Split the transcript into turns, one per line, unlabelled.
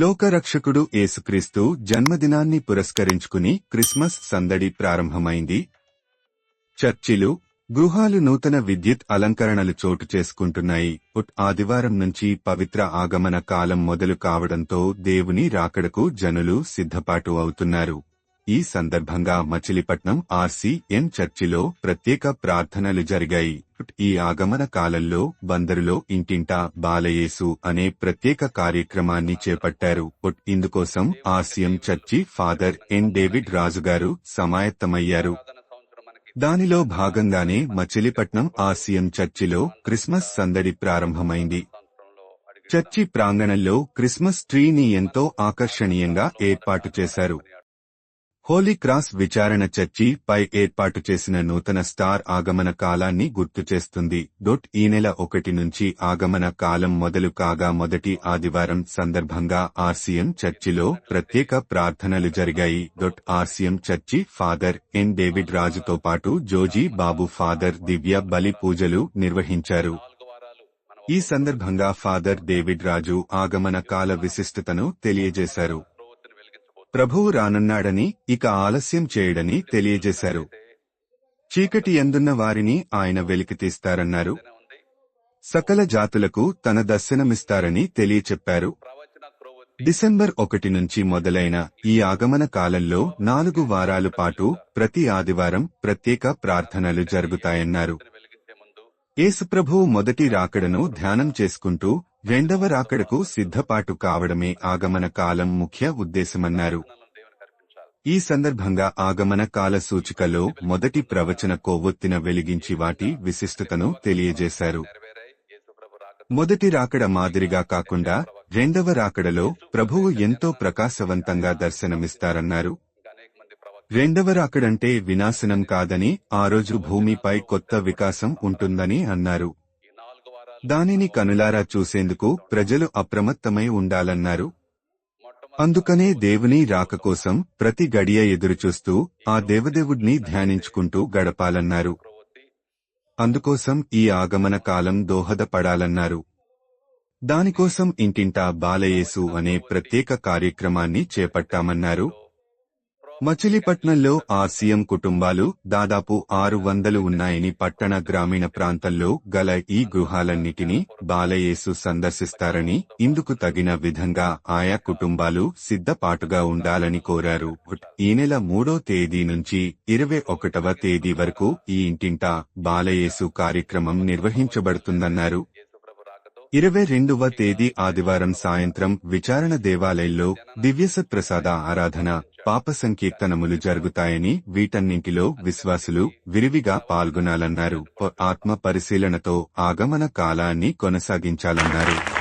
లోకరక్షకుడు యేసుక్రీస్తు జన్మదినాన్ని పురస్కరించుకుని క్రిస్మస్ సందడి ప్రారంభమైంది. చర్చిలు గృహాలు నూతన విద్యుత్ అలంకరణలు చోటు చేసుకుంటున్నాయి. ఉట్ ఆదివారం నుంచి పవిత్ర ఆగమన కాలం మొదలు కావడంతో దేవుని రాకడకు జనులు సిద్ధపాటు అవుతున్నారు. ఈ సందర్భంగా మచిలీపట్నం ఆర్సీఎన్ చర్చిలో ప్రత్యేక ప్రార్థనలు జరిగాయి. ఈ ఆగమన కాలంలో బందరులో ఇంటింటా బాలయేసు అనే ప్రత్యేక కార్యక్రమాన్ని చేపట్టారు. ఇందుకోసం RCM church father N David రాజుగారు సమాయత్తమయ్యారు. దానిలో భాగంగానే మచిలీపట్నం ఆర్సీఎం చర్చిలో క్రిస్మస్ సందడి ప్రారంభమైంది. చర్చి ప్రాంగణంలో క్రిస్మస్ ట్రీని ఎంతో ఆకర్షణీయంగా ఏర్పాటు చేశారు. హోలీ క్రాస్ విచారణ చర్చి పై ఏర్పాటు చేసిన నూతన స్టార్ ఆగమన కాలాన్ని గుర్తు చేస్తుంది. డొట్ ఈ నెల ఒకటి నుంచి ఆగమన కాలం మొదలు కాగా మొదటి ఆదివారం సందర్భంగా ఆర్సీఎం చర్చిలో ప్రత్యేక ప్రార్థనలు జరిగాయి. Dot RCM church father N David రాజుతో పాటు జోజీ బాబు ఫాదర్ దివ్య బలి పూజలు నిర్వహించారు. ఈ సందర్భంగా ఫాదర్ డేవిడ్ రాజు ఆగమన కాల విశిష్టతను తెలియజేశారు. ప్రభువు రానున్నాడని ఇక ఆలస్యం చేయడని తెలియజేశారు. చీకటి ఎందున్న వారిని ఆయన వెలికితీస్తారన్నారు సకల జాతులకు తన దర్శనమిస్తారని తెలియచెప్పారు. డిసెంబర్ ఒకటి నుంచి మొదలైన ఈ ఆగమన కాలంలో నాలుగు వారాల పాటు ప్రతి ఆదివారం ప్రత్యేక ప్రార్థనలు జరుగుతాయన్నారు. యేసుప్రభువు మొదటి రాకడను ధ్యానం చేసుకుంటూ రెండవ రాకడకు సిద్ధపాటు కావడమే ఆగమన కాలం ముఖ్య ఉద్దేశమన్నారు. ఈ సందర్భంగా ఆగమన కాల సూచికలో మొదటి ప్రవచన కొవ్వొత్తిన వెలిగించి వాటి విశిష్టతను తెలియజేశారు. మొదటి రాకడ మాదిరిగా కాకుండా రెండవ రాకడలో ప్రభువు ఎంతో ప్రకాశవంతంగా దర్శనమిస్తారన్నారు. రెండవ రాకడంటే వినాశనం కాదని ఆ రోజు భూమిపై కొత్త వికాసం ఉంటుందని అన్నారు. దానిని కనులారా చూసేందుకు ప్రజలు అప్రమత్తమై ఉండాలన్నారు. అందుకనే దేవుని రాక కోసం ప్రతి గడియ ఎదురుచూస్తూ ఆ దేవదేవుడిని ధ్యానించుకుంటూ గడపాలన్నారు. అందుకోసం ఈ ఆగమన కాలం దోహదపడాలన్నారు. దానికోసం ఇంటింటా బాలయేసు అనే ప్రత్యేక కార్యక్రమాన్ని చేపట్టామన్నారు. మచిలీపట్నంలో ఆర్సీఎం కుటుంబాలు దాదాపు ఆరు వందలు ఉన్నాయని పట్టణ గ్రామీణ ప్రాంతంలో గల ఈ గృహాలన్నిటినీ బాలయేసు సందర్శిస్తారని ఇందుకు తగిన విధంగా ఆయా కుటుంబాలు సిద్ధపాటుగా ఉండాలని కోరారు. ఈ నెల మూడో తేదీ నుంచి ఇరవై ఒకటవ తేదీ వరకు ఈ ఇంటింటా బాలయేసు కార్యక్రమం నిర్వహించబడుతుందన్నారు. ఇరవై రెండవ తేదీ ఆదివారం సాయంత్రం విచారణ దేవాలయంలో దివ్యసత్ప్రసాద ఆరాధన పాప సంకీర్తనములు జరుగుతాయని వీటన్నింటిలో విశ్వాసులు విరివిగా పాల్గొనాలన్నారు. ఆత్మ పరిశీలనతో ఆగమన కాలాన్ని కొనసాగించాలన్నారు.